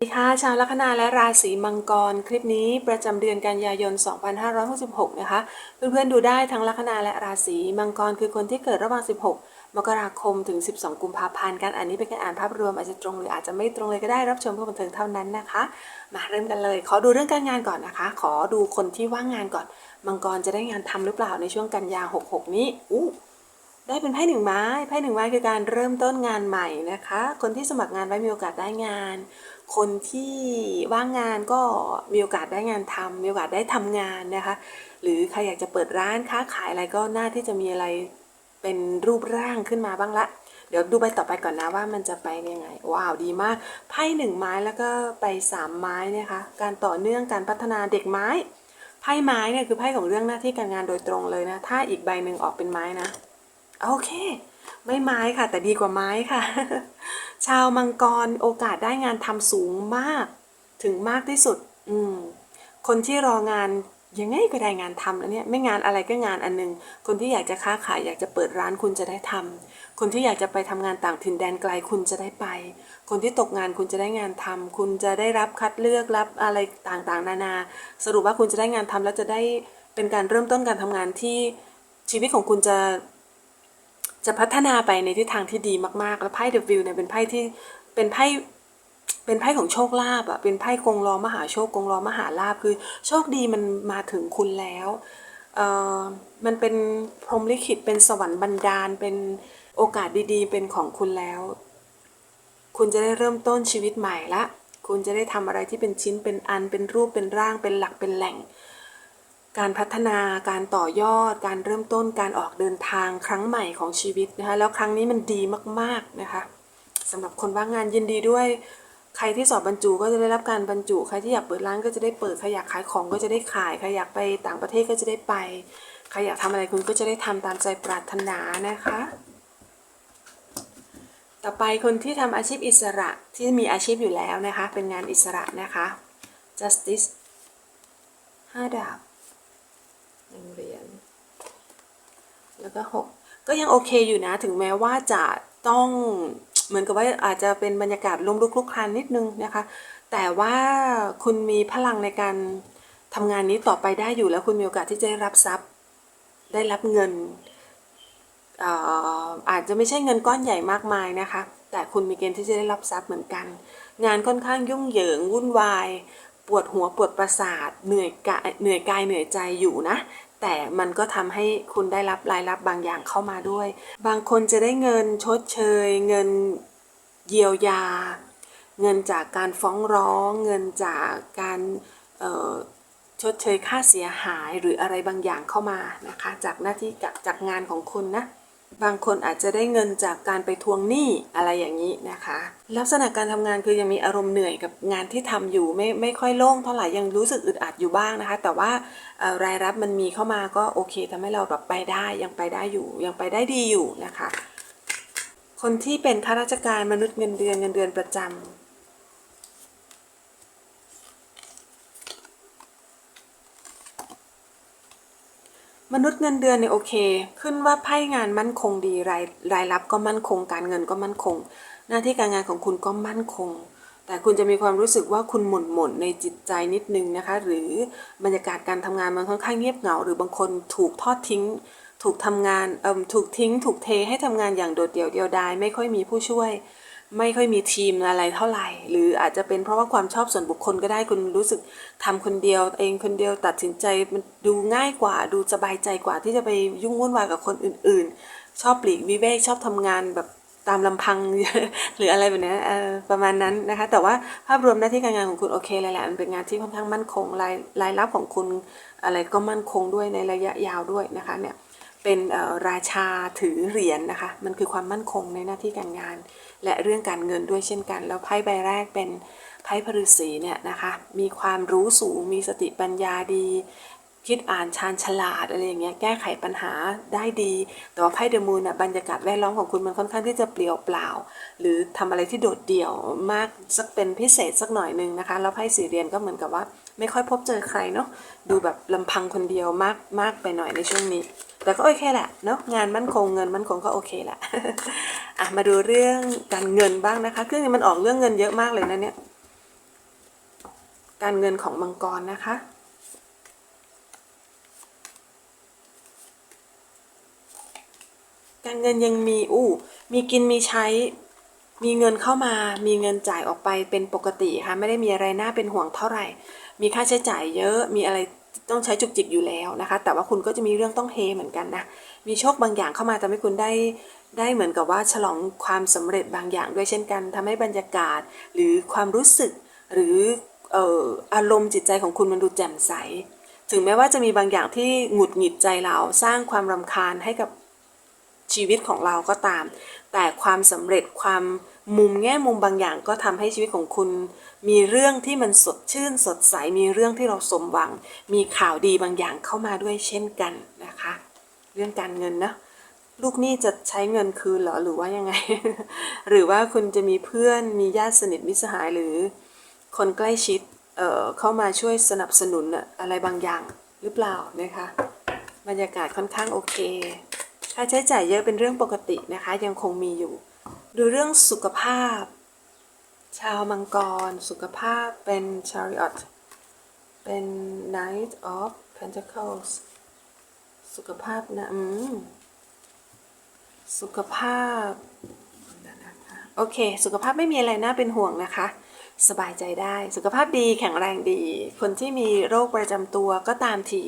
สวัสดีค่ะชาวลัคนาและราศีมังกร คลิปนี้ประจำเดือนกันยายน 2566 นะคะ เพื่อนๆดูได้ทั้งลัคนาและราศีมังกรคือคนที่เกิดระหว่าง 16 มกราคมถึง 12 กุมภาพันธ์การอ่านนี้เป็นการอ่านภาพรวมอาจจะตรงหรืออาจจะไม่ตรงเลยก็ได้รับชมเพื่อบันเทิงเท่านั้นนะคะ มาเริ่มกันเลย ขอดูเรื่องการงานก่อนนะคะ ขอดูคนที่ว่างงานก่อน มังกรจะได้งานทำหรือเปล่าในช่วงกันยา 66 นี้อู้ได้เป็นไพ่หนึ่งไม้ไพ่หนึ่งไม้คือการเริ่มต้นงานใหม่นะคะ คนที่สมัครงานไว้มีโอกาสได้งาน คนที่ว่างงานก็มีโอกาสได้งานทำมีโอกาสได้ทำงานนะคะ หรือใครอยากจะเปิดร้านค้าขายอะไรก็น่าที่จะมีอะไรเป็นรูปร่างขึ้นมาบ้างละ เดี๋ยวดูใบต่อไปก่อนนะว่ามันจะไปยังไง ว้าวดีมาก ไพ่หนึ่งไม้แล้วก็ไปสามไม้นะคะ การต่อเนื่องการพัฒนาเด็กไม้ ไพ่ไม้เนี่ยคือไพ่ของเรื่องหน้าที่การงานโดยตรงเลยนะ ถ้าอีกใบหนึ่งออกเป็นไม้นะ โอเค ไม่ไม้ค่ะ แต่ดีกว่าไม้ค่ะ ชาวมังกรโอกาสได้งานทำสูงมาก ถึงมากที่สุด อืม คนที่รองานยังไงก็ได้งานทำแล้วเนี่ยไม่งานอะไรก็งานอันหนึง คนที่อยากจะค้าขายอยากจะเปิดร้านคุณจะได้ทำคนที่อยากจะไปทำงานต่างถิ่นแดนไกลคุณจะได้ไป คนที่ตกงานคุณจะได้งานทำคุณจะได้รับคัดเลือกรับอะไรต่างๆ นานา สรุปว่าคุณจะได้งานทำแล้วจะได้เป็นการเริ่มต้นการทำงานที่ชีวิตของคุณจะ จะพัฒนาไปในทิศทางที่ดีมากๆ แล้วไพ่เดอะวิวเนี่ยเป็นไพ่ที่เป็นไพ่เป็นไพ่ของโชคลาภอะเป็นไพ่กงล้อมหาโชคกงล้อมหาลาภคือโชคดีมันมาถึงคุณแล้วเอ่อมันเป็นพรหมลิขิตเป็นสวรรค์บันดาล เป็นโอกาสดีๆ เป็นของคุณแล้ว คุณจะได้เริ่มต้นชีวิตใหม่ละ คุณจะได้ทำอะไรที่เป็นชิ้นเป็นอันเป็นรูปเป็นร่างเป็นหลักเป็นแหล่ง การพัฒนาการต่อยอด การเริ่มต้นการออกเดินทางครั้งใหม่ของชีวิตนะคะแล้วครั้งนี้มันดีมากๆนะคะสำหรับคนว่างงานยินดีด้วย ใครที่สอบบรรจุก็จะได้รับการบรรจุ ใครที่อยากเปิดร้านก็จะได้เปิดใครอยากขายของก็จะได้ขายใครอยากไปต่างประเทศก็จะได้ไปใครอยากทำอะไรคุณก็จะได้ทำตามใจปรารถนานะคะ ต่อไปคนที่ทำอาชีพอิสระที่มีอาชีพอยู่แล้วนะคะ เป็นงานอิสระนะคะ justice ห้าดาบ งเหรียญแล้วก็หกก็ยังโอเคอยู่นะ ถึงแม้ว่าจะต้องเหมือนกับว่าอาจจะเป็นบรรยากาศลมลุกคลุกคลานนิดนึงนะคะ แต่ว่าคุณมีพลังในการทำงานนี้ต่อไปได้อยู่แล้วคุณมีโอกาสที่จะได้รับทรัพย์ ได้รับเงินเอ่ออาจจะไม่ใช่เงินก้อนใหญ่มากมายนะคะ แต่คุณมีเกณฑ์ที่จะได้รับทรัพย์เหมือนกัน งานค่อนข้างยุ่งเหยิงวุ่นวาย ปวดหัวปวดประสาทเหนื่อยกายเหนื่อยกายเหนื่อยใจอยู่นะ แต่มันก็ทำให้คุณได้รับรายรับบางอย่างเข้ามาด้วย บางคนจะได้เงินชดเชย เงินเยียวยา เงินจากการฟ้องร้อง เงินจากการชดเชยค่าเสียหายหรืออะไรบางอย่างเข้ามานะคะ จากหน้าที่จากงานของคุณนะ บางคนอาจจะได้เงินจากการไปทวงหนี้อะไรอย่างนี้นะคะ ลักษณะการทำงานคือยังมีอารมณ์เหนื่อยกับงานที่ทำอยู่ไม่ไม่ค่อยโล่งเท่าไหร่ยังรู้สึกอึดอัดอยู่บ้างนะคะ แต่ว่ารายรับมันมีเข้ามาก็โอเคทำให้เราแบบไปได้ยังไปได้อยู่ยังไปได้ดีอยู่นะคะ คนที่เป็นข้าราชการมนุษย์เงินเดือนเงินเดือนประจำ มนุษย์เงินเดือนเนี่ยโอเค ขึ้นว่าไพ่งานมั่นคงดีรายรายรับก็มั่นคง การเงินก็มั่นคง หน้าที่การงานของคุณก็มั่นคง แต่คุณจะมีความรู้สึกว่าคุณหม่นหม่นในจิตใจนิดนึงนะคะ หรือบรรยากาศการทำงานมันค่อนข้างเงียบเหงา หรือบางคนถูกทอดทิ้ง ถูกทำงานเอ่มถูกทิ้ง ถูกเทให้ทำงานอย่างโดดเดี่ยวเดียวดายไม่ค่อยมีผู้ช่วย ไม่ค่อยมีทีมอะไรเท่าไหร่ หรืออาจจะเป็นเพราะว่าความชอบส่วนบุคคลก็ได้คุณรู้สึกทำคนเดียว เองคนเดียวตัดสินใจมันดูง่ายกว่าดูสบายใจกว่าที่จะไปยุ่งวุ่นวายกับคนอื่น ๆ ชอบปลีกวิเวกชอบทำงานแบบตามลำพังหรืออะไรแบบนี้ประมาณนั้นนะคะ แต่ว่าภาพรวมหน้าที่การงานของคุณโอเคเลยแหละมันเป็นงานที่ค่อนข้างมั่นคงรายรายรับของคุณอะไรก็มั่นคงด้วยในระยะยาวด้วยนะคะเนี่ยเป็นราชาถือเหรียญนะคะ มันคือความมั่นคงในหน้าที่การงาน และเรื่องการเงินด้วยเช่นกัน แล้วไพ่ใบแรกเป็นไพ่พฤษีเนี่ยนะคะมีความรู้สูงมีสติปัญญาดี คิดอ่านชาญฉลาดอะไรอย่างเงี้ยแก้ไขปัญหาได้ดี แต่ว่าไพ่เดอะมูนอะบรรยากาศแวดล้อมของคุณมันค่อนข้างที่จะเปลี่ยวเปล่า หรือทำอะไรที่โดดเดี่ยวมากสักเป็นพิเศษสักหน่อยนึงนะคะแล้วไพ่สี่เรียญก็เหมือนกับว่า ไม่ค่อยพบเจอใครเนาะดูแบบลำพังคนเดียวมากมากไปหน่อยในช่วงนี้ แต่ก็โอเคแหละเนาะงานมั่นคงเงินมั่นคงก็โอเคแหละอะมาดูเรื่องการเงินบ้างนะคะเครื่องนี้มันออกเรื่องเงินเยอะมากเลยนะเนี่ยการเงินของมังกรนะคะการเงินยังมีอู้มีกินมีใช้ มีเงินเข้ามา มีเงินจ่ายออกไปเป็นปกติค่ะ ไม่ได้มีอะไรน่าเป็นห่วงเท่าไหร่ มีค่าใช้จ่ายเยอะ มีอะไรต้องใช้จุกจิกอยู่แล้วนะคะ แต่ว่าคุณก็จะมีเรื่องต้องเฮเหมือนกันนะ มีโชคบางอย่างเข้ามาทำให้คุณได้ได้เหมือนกับว่าฉลองความสำเร็จบางอย่างด้วยเช่นกันทำให้บรรยากาศหรือความรู้สึกหรืออออารมณ์จิตใจของคุณมันดูแจ่มใส ถึงแม้ว่าจะมีบางอย่างที่หงุดหงิดใจเราสร้างความรำคาญให้กับ ชีวิตของเราก็ตาม แต่ความสำเร็จความมุมแง่มุมบางอย่างก็ทำให้ชีวิตของคุณ มีเรื่องที่มันสดชื่นสดใส มีเรื่องที่เราสมหวัง มีข่าวดีบางอย่างเข้ามาด้วยเช่นกันนะคะ เรื่องการเงินนะลูกหนี้จะใช้เงินคืนเหรอหรือว่ายังไง หรือว่าคุณจะมีเพื่อนมีญาติสนิทมิตรสหายหรือ คนใกล้ชิดเอ่อเข้ามาช่วยสนับสนุนอะไรบางอย่างหรือเปล่านะคะ บรรยากาศค่อนข้างโอเค ค่าใช้จ่ายเยอะเป็นเรื่องปกตินะคะ ยังคงมีอยู่ ดูเรื่องสุขภาพ ชาวมังกร สุขภาพเป็น chariot เป็น knight of pentacles สุขภาพนะอืมสุขภาพโอเค สุขภาพไม่มีอะไรน่าเป็นห่วงนะคะ สบายใจได้ สุขภาพดีแข็งแรงดี คนที่มีโรคประจำตัวก็ตามที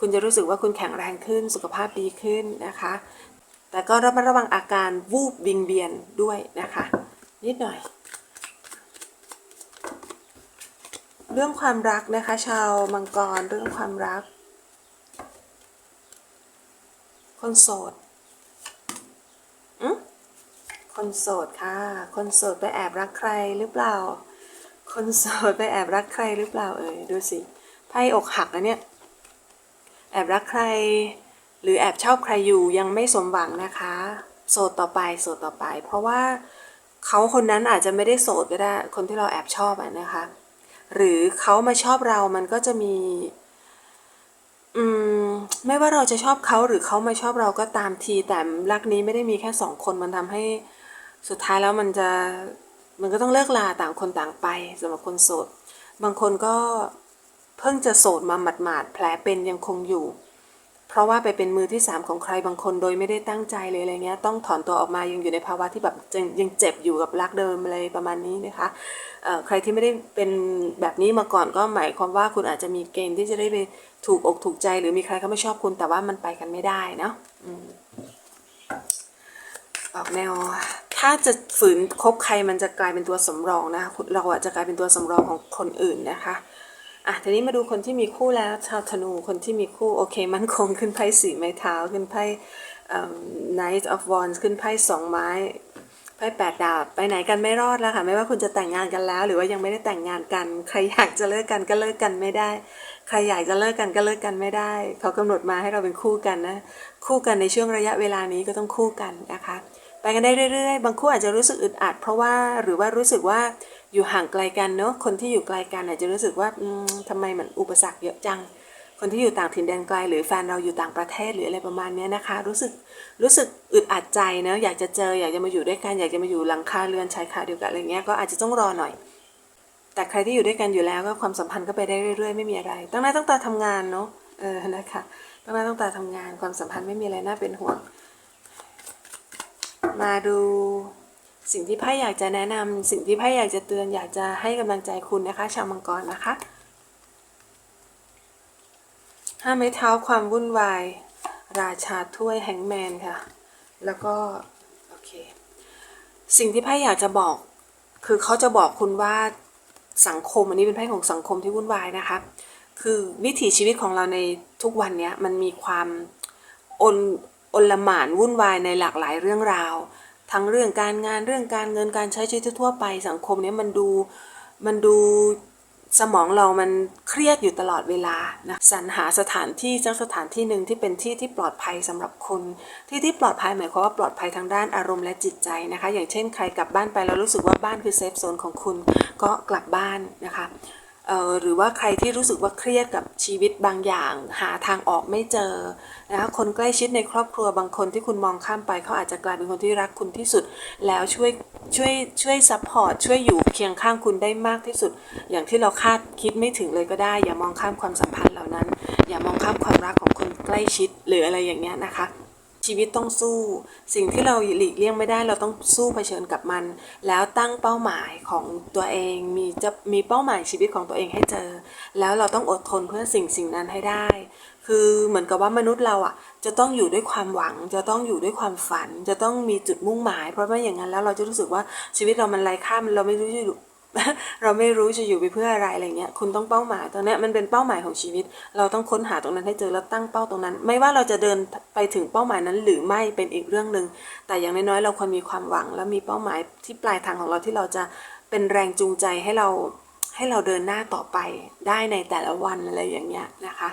คุณจะรู้สึกว่าคุณแข็งแรงขึ้นสุขภาพดีขึ้นนะคะ แต่ก็ระมัดระวังอาการวูบวิงเวียนด้วยนะคะ นิดหน่อย เรื่องความรักนะคะ ชาวมังกรเรื่องความรัก คนโสดอืมคนโสดค่ะ คนโสดไปแอบรักใครหรือเปล่า คนโสดไปแอบรักใครหรือเปล่าเอ่ยดูสิไพ่อกหักนะเนี่ย แอบรักใคร หรือแอบชอบใครอยู่ยังไม่สมหวังนะคะ โสดต่อไปโสดต่อไป เพราะว่าเขาคนนั้นอาจจะไม่ได้โสดก็ได้คนที่เราแอบชอบอะนะคะ หรือเขามาชอบเรามันก็จะมี อืม ไม่ว่าเราจะชอบเขาหรือเขามาชอบเราก็ตามทีแต่รักนี้ไม่ได้มีแค่สองคนมันทำให้สุดท้ายแล้วมันจะมันก็ต้องเลิกลาต่างคนต่างไปสำหรับคนโสด บางคนก็ เพิ่งจะโสดมาหมาดๆแผลเป็นยังคงอยู่ เพราะว่าไปเป็นมือที่สามของใครบางคนโดยไม่ได้ตั้งใจเลยอะไรเงี้ยต้องถอนตัวออกมายังอยู่ในภาวะที่แบบยังยังเจ็บอยู่กับรักเดิมอะไรประมาณนี้นะคะใครที่ไม่ได้เป็นแบบนี้มาก่อนก็หมายความว่าคุณอาจจะมีเกณฑ์ที่จะได้ไปถูกอกถูกใจ หรือมีใครเขาไม่ชอบคุณแต่ว่ามันไปกันไม่ได้เนาะออกแนวถ้าจะฝืนคบใครมันจะกลายเป็นตัวสำรองนะเราอะจะกลายเป็นตัวสำรองของคนอื่นนะคะ อะทีนี้มาดูคนที่มีคู่แล้ว ชาวธนูคนที่มีคู่โอเค มั่นคงขึ้นไพ่สีไม้เท้าขึ้นไพ่ Knight of Wands ขึ้นไพ่สองไม้ไพ่แปดดาบไปไหนกันไม่รอดแล้วค่ะ ไม่ว่าคุณจะแต่งงานกันแล้ว หรือว่ายังไม่ได้แต่งงานกัน ใครอยากจะเลิกกันก็เลิกกันไม่ได้ ใครอยากจะเลิกกันก็เลิกกันไม่ได้เขากำหนดมาให้เราเป็นคู่กันนะ คู่กันในช่วงระยะเวลานี้ก็ต้องคู่กันนะคะ ไปกันได้เรื่อยๆ บางคู่อาจจะรู้สึกอึดอัด เพราะว่าหรือว่ารู้สึกว่า อยู่ห่างไกลกันเนอะคนที่อยู่ไกลกันอาจจะรู้สึกว่าอืมทำไมเหมือนอุปสรรคเยอะจัง คนที่อยู่ต่างถิ่นแดนไกล หรือแฟนเราอยู่ต่างประเทศหรืออะไรประมาณนี้นะคะ รู้สึกรู้สึกอึดอัดใจเนอะอยากจะเจออยากจะมาอยู่ด้วยกันอยากจะมาอยู่หลังคาเรือนชายคาเดียวกันอะไรเงี้ยก็อาจจะต้องรอหน่อย แต่ใครที่อยู่ด้วยกันอยู่แล้วก็ความสัมพันธ์ก็ไปได้เรื่อยๆไม่มีอะไรตั้งหน้าตั้งตาทำงานเนาะเออนะคะตั้งหน้าตั้งตาทำงานความสัมพันธ์ไม่มีอะไรน่าเป็นห่วง มาดู สิ่งที่ไพ่อยากจะแนะนำสิ่งที่ไพ่อยากจะเตือน อยากจะให้กำลังใจคุณนะคะ ชาวมังกรนะคะห้าไม้เท้าความวุ่นวาย ราชาถ้วยแฮงแมนค่ะ แล้วก็โอเคสิ่งที่ไพ่อยากจะบอก คือเขาจะบอกคุณว่าสังคมอันนี้เป็นไพ่ของสังคมที่วุ่นวายนะคะ คือวิถีชีวิตของเราในทุกวันนี้มันมีความอนอนละหมานวุ่นวายในหลากหลายเรื่องราว ทั้งเรื่องการงานเรื่องการเงินการใช้ชีวิตทั่วไปสังคมเนี้ยมันดูมันดูสมองเรามันเครียดอยู่ตลอดเวลานะสรรหาสถานที่สักสถานที่หนึ่งที่เป็นที่ที่ปลอดภัยสำหรับคุณที่ที่ปลอดภัยหมายความว่าปลอดภัยทางด้านอารมณ์และจิตใจนะคะ อย่างเช่นใครกลับบ้านไปแล้วรู้สึกว่าบ้านคือเซฟโซนของคุณก็กลับบ้านนะคะ หรือว่าใครที่รู้สึกว่าเครียดกับชีวิตบางอย่าง หาทางออกไม่เจอนะคะคนใกล้ชิดในครอบครัวบางคนที่คุณมองข้ามไปเขาอาจจะกลายเป็นคนที่รักคุณที่สุด แล้วช่วยช่วยช่วยซัพพอร์ตช่วยอยู่เคียงข้างคุณได้มากที่สุด อย่างที่เราคาดคิดไม่ถึงเลยก็ได้ อย่ามองข้ามความสัมพันธ์เหล่านั้น อย่ามองข้ามความรักของคนใกล้ชิดหรืออะไรอย่างเงี้ยนะคะ ชีวิตต้องสู้ สิ่งที่เราหลีกเลี่ยงไม่ได้เราต้องสู้เผชิญกับมัน แล้วตั้งเป้าหมายของตัวเองมีจะมีเป้าหมายชีวิตของตัวเองให้เจอ แล้วเราต้องอดทนเพื่อสิ่งสิ่งนั้นให้ได้ คือเหมือนกับว่ามนุษย์เราอะ จะต้องอยู่ด้วยความหวัง จะต้องอยู่ด้วยความฝัน จะต้องมีจุดมุ่งหมาย เพราะไม่อย่างนั้นแล้วเราจะรู้สึกว่าชีวิตเรามันไร้ค่าเราไม่รู้จะ เราไม่รู้จะอยู่ไปเพื่ออะไรอะไรเงี้ย คุณต้องเป้าหมายตรงนี้มันเป็นเป้าหมายของชีวิต เราต้องค้นหาตรงนั้นให้เจอแล้วตั้งเป้าตรงนั้น ไม่ว่าเราจะเดินไปถึงเป้าหมายนั้น หรือไม่เป็นอีกเรื่องหนึ่งแต่อย่างน้อยๆเราควรมีความหวัง และมีเป้าหมายที่ปลายทางของเราที่เราจะเป็นแรงจูงใจให้เราให้เราเดินหน้าต่อไปได้ในแต่ละวันอะไรอย่างเงี้ยนะคะ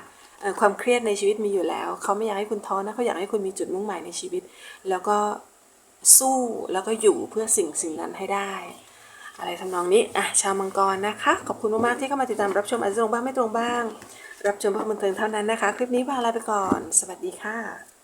ความเครียดในชีวิตมีอยู่แล้ว เขาไม่อยากให้คุณท้อนะเขาอยากให้คุณมีจุดมุ่งหมายในชีวิต แล้วก็สู้แล้วก็อยู่เพื่อสิ่งสิ่งนั้นให้ได้ อะไรทำนองนี้อะชาวมังกรนะคะ ขอบคุณมากๆที่เข้ามาติดตามรับชมอาจจะตรงบ้างไม่ตรงบ้าง รับชมเพื่อบันเทิงเท่านั้นนะคะ คลิปนี้พาลาไปก่อน สวัสดีค่ะ